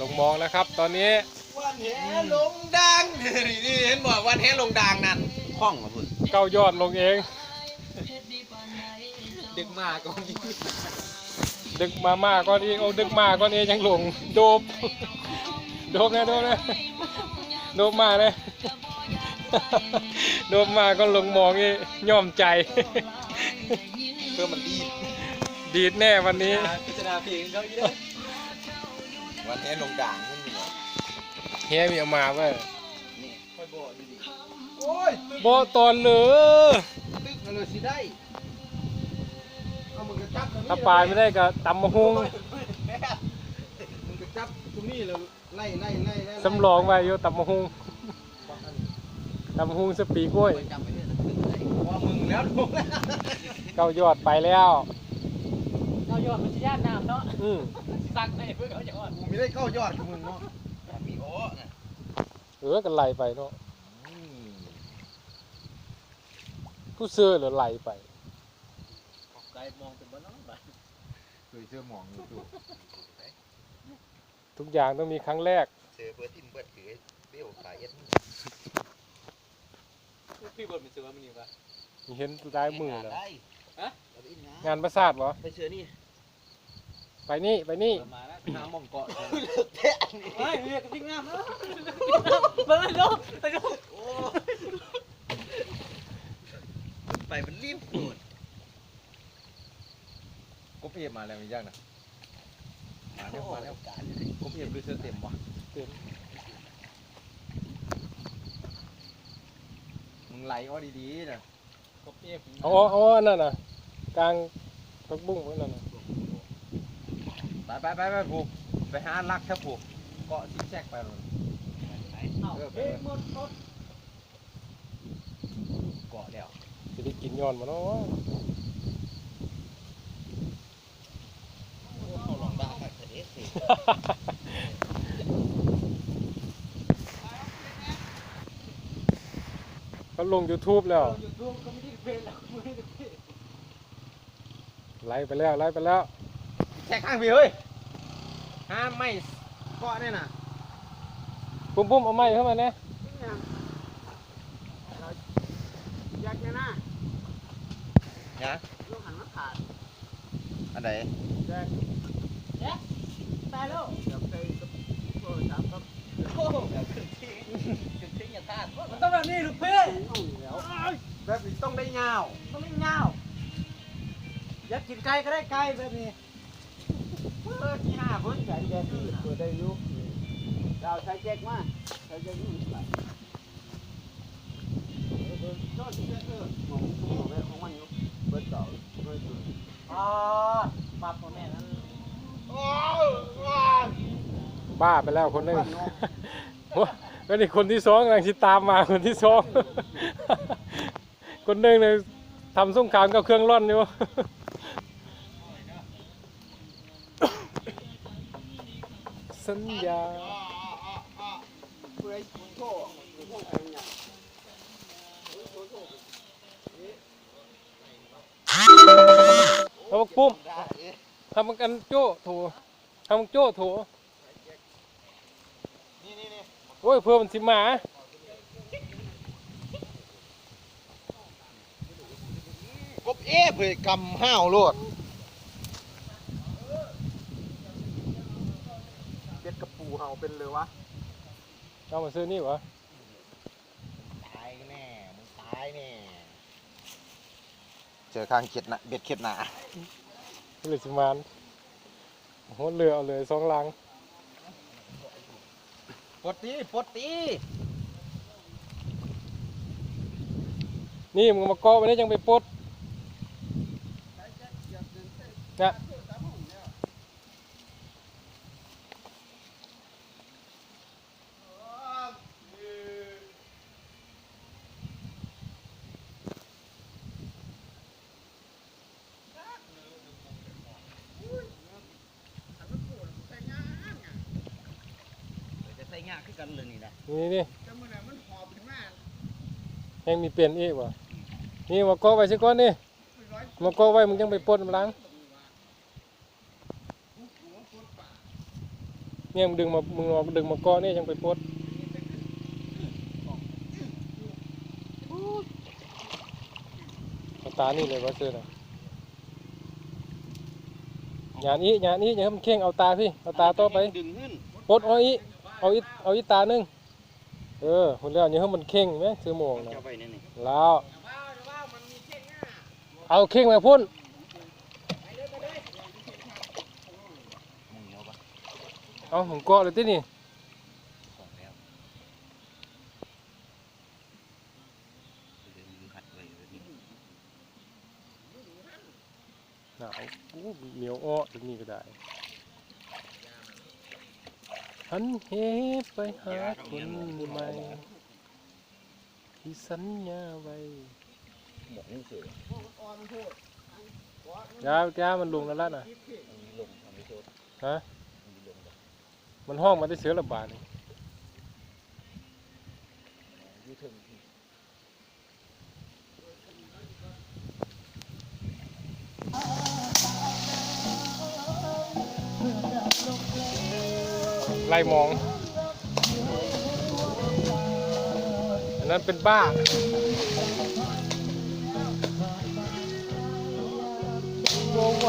ลงมองแล้วครับ ตอนนี้วันแหลงดังนี่เห็นบอกวันแหลงดังนั่นคล่องมาพุ่นเก้ายอดลงเอง ดึกมากก็มีดึกมาม่าก้อนนี้เอาดึกมาก้อนนี้ยังลงโดบโดบนะโดบนะโดบมาเลยโดบมาก็ลงมองนี่ย่อมใจเพื่อมันดีดีดแน่วันนี้พิจารณาเพลงเขาเยอะวั นแหลงดังนี่มีเฮียมีเอามาเว้ยนี่ค่อยบอกดีๆโอ้ยโบตอนเลยตึกมันเลยสิได้เอามึงก็จับตรงนี้ถ้าปลายไม่ได้ก็ตำมะฮุงมึงก็จับตรงนี้เลยไล่ไล่ไล่ไล่สำรองไว้อยู่ตำมะฮุงตำมะฮุงสปีกล้วยจำไปเรื่อยนะตึกเลยว่ามึงแล้วลูกเก้ายอดไปแล้ว เราโยนมันจะย่านน้ำเนาะอืมสั่งให้เพื่อนเขาจะอ่อนกูไม่ได้เข้ายอดกับมึงเนาะมีโอ้นะเออกันไหลไปเนาะผู้ซื้อหรือไหลไปไกลมองเป็นบ้านน้องบ้านเคยเชื่อหมองอยู่ตัวทุกอย่างต้องมีครั้งแรกเจอเบอร์ทิมเบิร์ดคือเบี้ยวขายเอ็ดพี่บนเป็นเสือมันอยู่ปะเห็นลายมือแล้ว ได้ฮะงานประสาทเหรอ ไปเชื่อนี่ไปนี่ ไปนี่ มาแล้วน้ำมองเกาะเฮ้ยเรียกทิ้งน้ำเนาะเบิ้ลโลไปโลไปมันรีบปวดกบเอฟมาแล้วมียากนะมาแล้วมาแล้วกบเอฟดูเสื้อเต็มวะเต็มมึงไหลอ้อดีๆนะกบเอฟเอาเอาเอาอันนั่นน่ะ กลางพักบุ้งไว้นั่นน่ะไปไปไปไปผูกไปหาลักแค่ผูกเกาะซิกแซกไปเลยเอาเฮ้ยหมดหมดเกาะแล้วจะได้กินย้อนมาเนาะเขาลองได้ครับเอ๊ะเขาลง YouTube แล้วอยู่รวมก็ไม่ได้เป็นแล้วไม่ ได้เป็นไล่ไปแล้วไล่ไปแล้วแซกข้างพี่เฮ้ยห้ามไม่เกาะเนี่ยนะปุ้มปุ้มเอาไม้เข้ามาเนี่ยอยากจะน่านะลูกหันมาขาดอันไหนตายแล้วเดี๋ยวไปกับโอ้ถามครับโอ้ขึ้นที่ขึ้นที่อย่าทาดมันต้องแบบนี้ลูกเพื่อนแบบนี้ต้องได้ยาวต้องไม่เงา อยากกินไก่ก็ได้ไก่แบบนี้เออที่ห้าพุ่นไก่แกที่เปิดได้ลูกเราใช้แจ็คมาใช้แจ็คนี่ไหลจอดที่แจ็คเออมองมองแม่ของมันอยู่เบิร์ดเก่าเบิร์ดอ๋อปับของแม่นั้นบ้าไปแล้วคนหนึงโอ้ยก็นี่คนที่สองกำลังติดตามมาคนที่สองคนหนึ่งเนี่ยทำสงครามกับเครื่องร่อนอยู่ สัญญาเอามาปุ้มทำกันโจ้โถทำโจ้โถโอ้ยเพื่อมันสิมากบเอ๊ะเผยกำห้าวโลดเบ็ดกระปู เห่าเป็นเลยวะเอามาซื้อนี่วะตายแน่มึงตายแน่เจอข้างเข็ดนะเบ็ดเข็ดหนาหรือสิมานโหเรือเอาเลยสองลังปลดตีปลดตีนี่มึงมาเกาะไว้ได้ยังไปปลดนะ จะใส่งาขึ้นกันเลยนี่นะนี่นี่ยังมีเปลี่ยนอีกวะนี่มาเกาะไว้สิก่อนนี่มาเกาะไว้มึงยังไปปลดมันลังเนี่ยมึงดึงมามึงลองดึงมาก้อนเนี่ยยังไปปลดเอาตานี่เลยว่าเจอน่ะหยานอีหยานอีอย่าให้มันเข่งเอาตาพี่เอาตาต่อไปดึงขึ้นปลดเอาอี เอาอีเอาอีตาหนึงเออคนแล้วอย่าให้มันเข่งไหมซื้อหมวกนะจะไปนี่นี่แล้วเอาเข่งมาพ่นมึงเหนียวปะเอาผมเกาะเลยที่นี่ของแล้วดึงหัดไว้แบบนี้หนาวอู้เหนียวอ้อตรงนี้ก็ได้ หันเหไปหาคนใหม่ที่สัญญาไว้หมกนี่เสือยายามันลงแล้วล่ะน่ะฮะมันห้องมันได้เสือระบาดนี่ ไล่มอง อันนั้นเป็นบ้าบ่ไว